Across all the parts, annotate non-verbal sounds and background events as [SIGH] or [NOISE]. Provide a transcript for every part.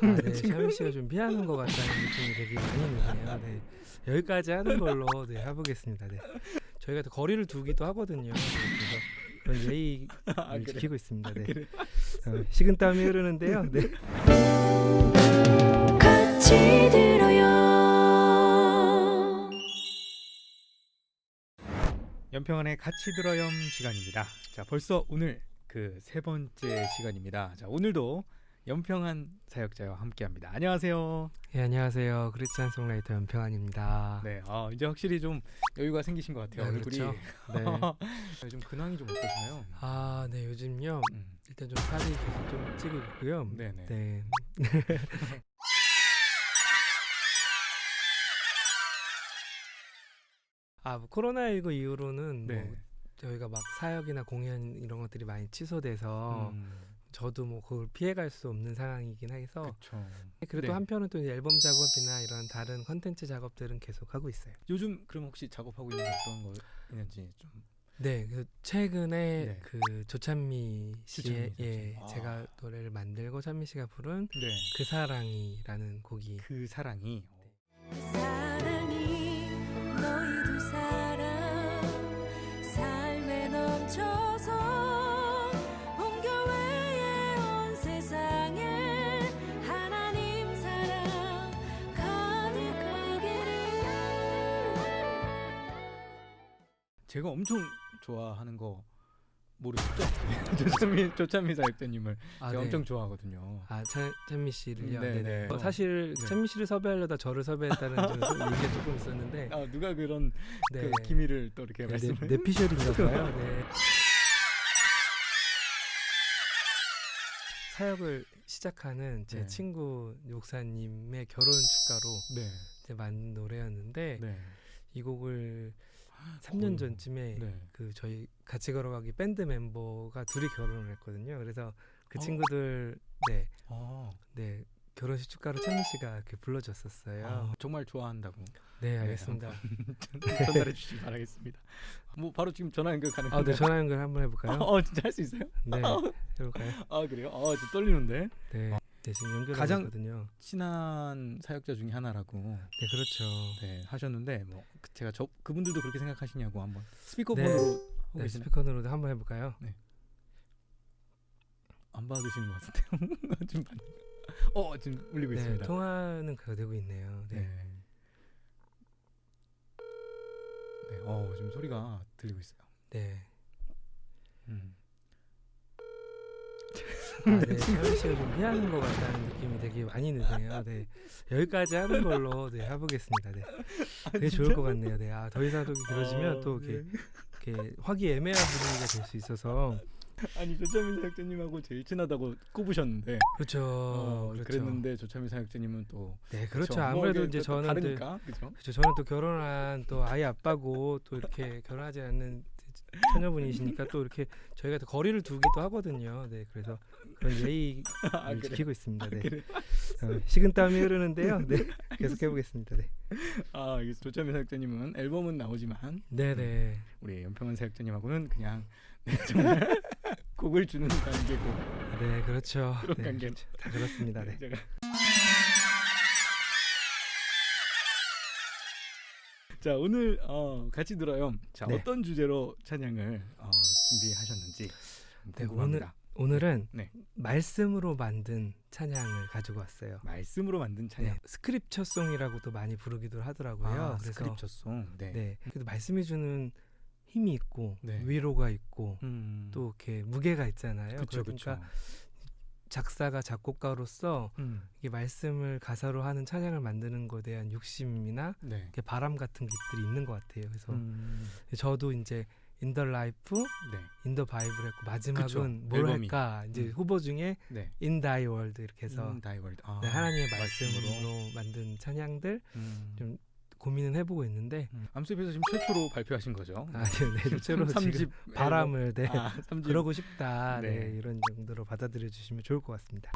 아, 네, 샤미 씨가 좀 피하는 것 같다는 느낌이 되게 많이 드네요. 네, 여기까지 하는 걸로 네, 해보겠습니다. 네, 저희가 또 거리를 두기도 하거든요. 네, 그래서 그런 예의를 아, 그래. 지키고 있습니다. 네, 그래. 어, 식은 땀이 흐르는데요. 네, 같이 들어요. 연평안의 같이 들어염 시간입니다. 자, 벌써 오늘 그 세 번째 시간입니다. 자, 오늘도 연평안 사역자와 함께합니다. 안녕하세요. 예, 안녕하세요. 크리스찬 송라이터 연평안입니다. 네, 아, 이제 확실히 좀 여유가 생기신 것 같아요. 네, 얼굴이. 그렇죠. [LAUGHS] 네. 좀 근황이 좀 어떠시나요? 아, 네, 요즘요. 음, 일단 좀 살이 계속 좀 찌고 있고요. 네네. 네. [LAUGHS] 아, 뭐 코로나19 이후로는 네. 뭐 저희가 막 사역이나 공연 이런 것들이 많이 취소돼서 음, 저도 뭐 그걸 피해갈 수 없는 상황이긴 해서 그렇죠. 그래도 네. 한편은 또 앨범 작업이나 이런 다른 컨텐츠 작업들은 계속 하고 있어요. 요즘 그럼 혹시 작업하고 있는 게 어떤 거 있는지 좀 네, 그 최근에 네. 그 조찬미 씨의 조찬미 예. 아. 제가 노래를 만들고 찬미 씨가 부른 네. 그 사랑이라는 곡이 그 사랑이 사랑이 너희 두 사랑 제가 엄청 좋아하는 거 모르시죠? [LAUGHS] 조찬미 조찬미 사역자님을 아, 제가 네. 엄청 좋아하거든요. 아 찬, 찬미 씨를요. 음, 네, 네, 네. 네. 어, 사실 네. 찬미 씨를 섭외하려다 저를 섭외했다는 좀 [LAUGHS] 얘기가 조금 있었는데 아 누가 그런 네. 그 기밀을 또 이렇게 네, 말씀을 네, 내피셜인가 봐요. 네. [LAUGHS] 사역을 시작하는 제 네. 친구 목사님의 결혼 축가로 네. 이제 만든 노래였는데 네. 이 곡을 3년 어, 전쯤에 네. 그 저희 같이 걸어가기 밴드 멤버가 둘이 결혼을 했거든요. 그래서 그 어. 친구들 네, 아, 네 결혼식 축가로 찬미 씨가 이렇게 불러줬었어요. 아, 정말 좋아한다고 네, 알겠습니다. [LAUGHS] 전달해 주시기 바라겠습니다. 뭐 바로 지금 전화 연결 가능한가요? 아, 네, 전화 연결 한번 해볼까요? 어, 진짜 할 수 있어요? 네, 해볼까요? 아 그래요? 아, 저 떨리는데. 네, 네 지금 연결하고 가장- 있거든요. 친한 사역자 중에 하나라고 네, 그렇죠. 네, 하셨는데 뭐 그- 제가 저 그분들도 그렇게 생각하시냐고 한번 스피커폰으로 네, 계시나요? 스피커로도 한번 해볼까요? 안 받으시는 것 같은데요. 지금 받... 어 지금 울리고 네, 있습니다. 통화는 그 되고 있네요. 네. 네, 네. 어 지금 소리가 들리고 있어요. 네. 음. 아, 네, 찬미 씨가 좀 피하는 것 같다는 느낌이 되게 많이 드네요. 네, 여기까지 하는 걸로 네 해보겠습니다. 네, 되게 좋을 것 같네요. 네, 아, 더 이상 또 길어지면 어, 또 이렇게, 네. 이렇게 화기애매한 분위기가 될 수 있어서 아니 조차미 사역자님하고 제일 친하다고 꼽으셨는데 그렇죠. 어, 그렇죠. 그랬는데 조차미 사역자님은 또 네, 그렇죠. 뭐 아무래도 이게 이제 또 저는 또 다르니까 그죠? 그렇죠. 저는 또 결혼한 또 아이 아빠고 또 이렇게 결혼하지 않는 처녀분이시니까 또 이렇게 저희가 또 거리를 두기도 하거든요. 네, 그래서 그런 예의를 [LAUGHS] 아 그래. 지키고 있습니다. 네, 그래. 어, 식은 땀이 흐르는데요. 네, 계속 해보겠습니다. 네, 아. 조차미 사역자님은 앨범은 나오지만 네, 네, 우리 연평한 사역자님하고는 그냥 네, 정말 [LAUGHS] 곡을 주는 관계고 네, 그렇죠. 그런 네, 관계. 다 그렇습니다. 네. 제가 자 오늘 어, 같이 들어요. 자 네. 어떤 주제로 찬양을 어, 준비하셨는지 네, 궁금합니다. 오늘은 네. 말씀으로 만든 찬양을 가지고 왔어요. 말씀으로 만든 찬양. 네, 스크립처 송이라고도 많이 부르기도 하더라고요. 아, 그래서 스크립처 송. 네. 네, 그래도 말씀이 주는 힘이 있고 네. 위로가 있고 음. 또 이렇게 무게가 있잖아요. 그쵸 그러니까 그쵸. 작사가 작곡가로서 음. 이게 말씀을 가사로 하는 찬양을 만드는 것에 대한 욕심이나 네. 바람 같은 것들이 있는 것 같아요. 그래서 음. 저도 이제 인더 라이프, 네. 인더 바이블 했고 마지막은 그쵸, 뭘 앨범이. 할까 이제 음. 후보 중에 네. 인 다이 월드 이렇게 해서. 아, 네, 하나님의 말씀으로 만든 찬양들 음. 좀 고민은 해보고 있는데 음. 암스에서 지금 최초로 발표하신 거죠? 아, 네, 네, 최초로 지금 30 [LAUGHS] 바람을 네. 아, 30 그러고 싶다 네. 네. 이런 정도로 받아들여 주시면 좋을 것 같습니다.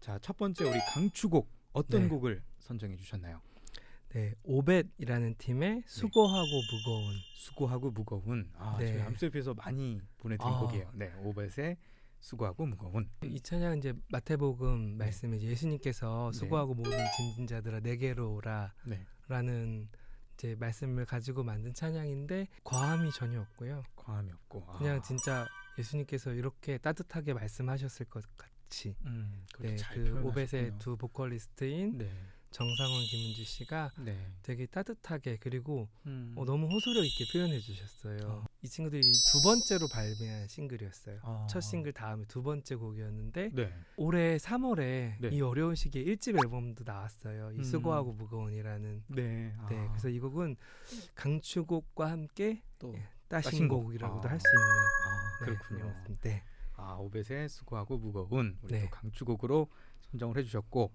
자, 첫 번째 우리 강추곡 어떤 네. 곡을 선정해 주셨나요? 네, 오벳이라는 팀의 수고하고 무거운 수고하고 무거운. 아, 네. 저희 암스에서 많이 보내드린 아. 곡이에요. 네, 오벳의 수고하고 무거운. 이 찬양 이제 마태복음 말씀에 이제 예수님께서 네. 수고하고 모든 짐진 자들아 내게로 오라라는 네. 이제 말씀을 가지고 만든 찬양인데 과함이 전혀 없고요. 과함이 없고. 아. 그냥 진짜 예수님께서 이렇게 따뜻하게 말씀하셨을 것 같이. 음, 네, 잘 그. 오벳의 두 보컬리스트인 네. 정상원 김은주 씨가 네. 되게 따뜻하게 그리고 음. 어, 너무 호소력 있게 표현해 주셨어요. 어. 이 친구들이 두 번째로 발매한 싱글이었어요. 아. 첫 싱글 다음에 두 번째 곡이었는데 네. 올해 3월에 네. 이 어려운 시기에 일집 앨범도 나왔어요. 이 음. 수고하고 무거운이라는. 네. 네, 아, 그래서 이 곡은 강추곡과 함께 또 예, 따신 따신 곡. 곡이라고도 아. 할수 있는 아, 네, 그렇군요. 네. 아, 오벳의 수고하고 무거운 우리 네. 또 강추곡으로 선정을 해주셨고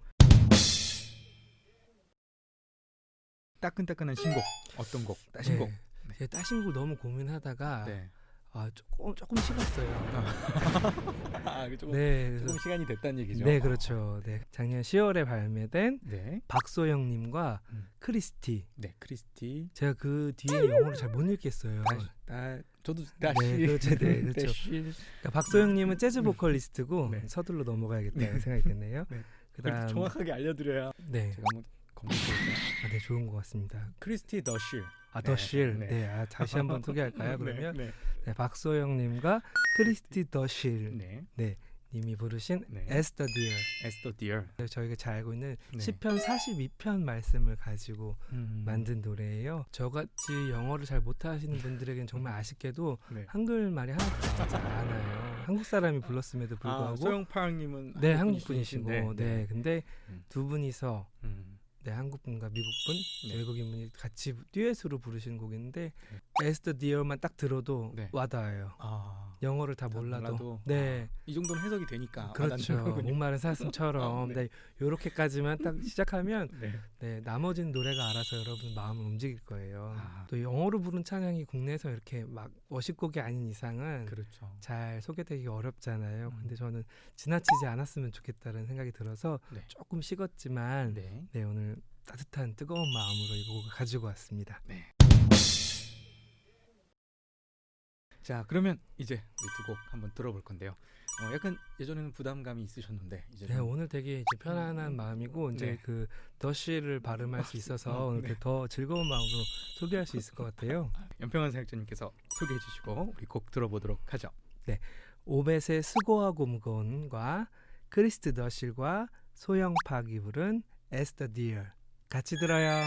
따끈따끈한 신곡 어떤 곡? 따신 곡. 네. 제가 따신 곡 너무 고민하다가 네. 아 조금 조금 식었어요. [LAUGHS] 아, 그 조금, 네, 그래서 시간이 됐다는 얘기죠. 네 그렇죠. 네 작년 10월에 발매된 네. 박소영님과 음. 크리스티. 네, 크리스티. 제가 그 뒤에 영어를 잘 못 읽겠어요. 다시, 다, 저도 다시. 네, 그렇죠, 네, [LAUGHS] 그렇죠. 다시. 그러니까 박소영님은 재즈 보컬리스트고 네. 서둘러 넘어가야겠다는 네. 생각이 드네요. [LAUGHS] 네. 그다음 정확하게 알려드려야 네, 제가 한번 검색해볼게요. 아, 네 좋은 것 같습니다. 크리스티 더실. 아 네, 더실, 네. 네, 아, 다시 한번 [LAUGHS] 소개할까요? 그러면 네, 네, 박소영님과 크리스티 더실 네. 님이 부르신 네. 에스더 디어 에스더 디얼. 저희가 잘 알고 있는 네. 시편 42편 말씀을 가지고 음. 만든 노래예요. 저같이 영어를 잘 못하시는 분들에겐 정말 아쉽게도 네. 한글말이 하나도 나오지 않아요. 한국 사람이 불렀음에도 불구하고 아, 소영파님은 네 한국 분이시고 분이신데, 네, 근데 음. 두 분이서 음. 네 한국 분과 미국 분 네. 외국인 분이 같이 듀엣으로 부르신 곡인데 에스더 디어만 딱 들어도 네. 와닿아요. 아, 영어를 다 다 몰라도, 몰라도, 네 아, 이 정도는 해석이 되니까 그렇죠. 목마른 사슴처럼 아, 네. 네. 요렇게까지만 딱 시작하면 네. 네 나머지는 노래가 알아서 여러분 마음을 움직일 거예요. 아. 또 영어로 부른 찬양이 국내에서 이렇게 막 워십곡이 아닌 이상은 그렇죠. 잘 소개되기 어렵잖아요. 음. 근데 저는 지나치지 않았으면 좋겠다는 생각이 들어서 네. 조금 식었지만 네. 네. 오늘 따뜻한 뜨거운 마음으로 이 곡을 가지고 왔습니다. 자, 그러면 이제 우리 두 곡 한번 들어볼 건데요. 어, 약간 예전에는 부담감이 있으셨는데 이제 네, 좀 오늘 되게 이제 편안한 마음이고 이제 네. 그 더시를 발음할 수 [LAUGHS] 있어서 오늘 네. 더 즐거운 마음으로 소개할 수 있을 것 같아요. 연평한 사역자님께서 소개해 주시고 우리 곡 들어보도록 하죠. 오벳의 수고하고 무거운과 크리스트 더실과 소영팍이 부른 에스더 디어 같이 들어요.